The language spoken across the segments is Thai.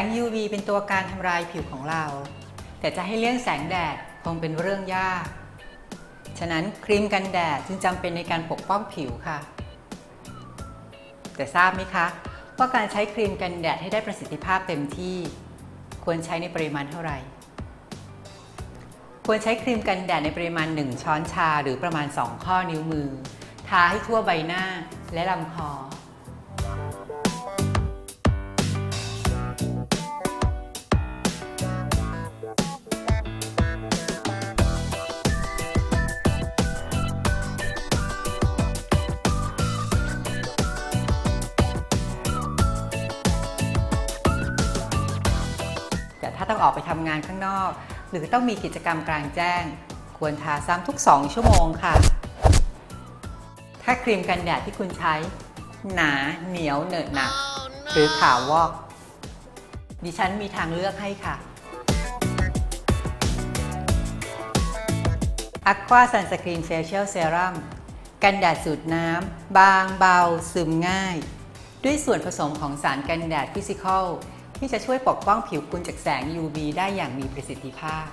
ง UV เป็นตัวการทำลายผิวของเรา แต่จะให้เลี่ยงแสงแดดคงเป็นเรื่องยาก ฉะนั้นครีมกันแดดจึงจำเป็นในการปกป้องผิวค่ะ แต่ทราบไหมคะ ว่าการใช้ครีมกันแดดให้ได้ประสิทธิภาพเต็มที่ ควรใช้ในปริมาณเท่าไหร่ ควรใช้ครีมกันแดดในปริมาณ 1 ช้อนชาหรือประมาณ 2 ข้อนิ้วมือ ทาให้ทั่วใบหน้าและลำคอ ต้องออกไปทำงานข้างนอก หรือต้องมีกิจกรรมกลางแจ้ง ควรทาซ้ำทุก 2 ชั่วโมงค่ะ ถ้าครีมกันแดดที่คุณใช้ หนาเหนียวเหนอะหนักหรือขาววอก ดิฉันมีทางเลือกให้ค่ะ Aqua Sunscreen Facial Serum กันแดดสูตรน้ำ บางเบา ซึมง่าย ด้วยส่วนผสมของสารกันแดดฟิสิกอล ที่จะช่วยปกป้องผิวคุณจากแสง UV ได้อย่างมีประสิทธิภาพ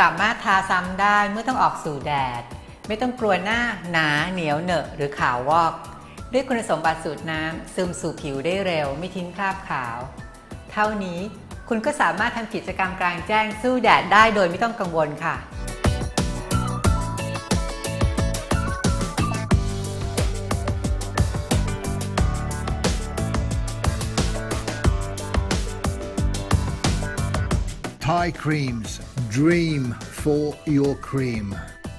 สามารถทาซ้ำได้เมื่อต้องออกสู่แดด ไม่ต้องกลัวหน้าหนาเหนียวเหนอะหรือขาววอก ด้วยคุณสมบัติสูตรน้ำซึมสู่ผิวได้เร็ว ไม่ทิ้งคราบขาว เท่านี้คุณก็สามารถทำกิจกรรมกลางแจ้งสู้แดดได้โดยไม่ต้องกังวลค่ะ Thai creams. Dream for your cream.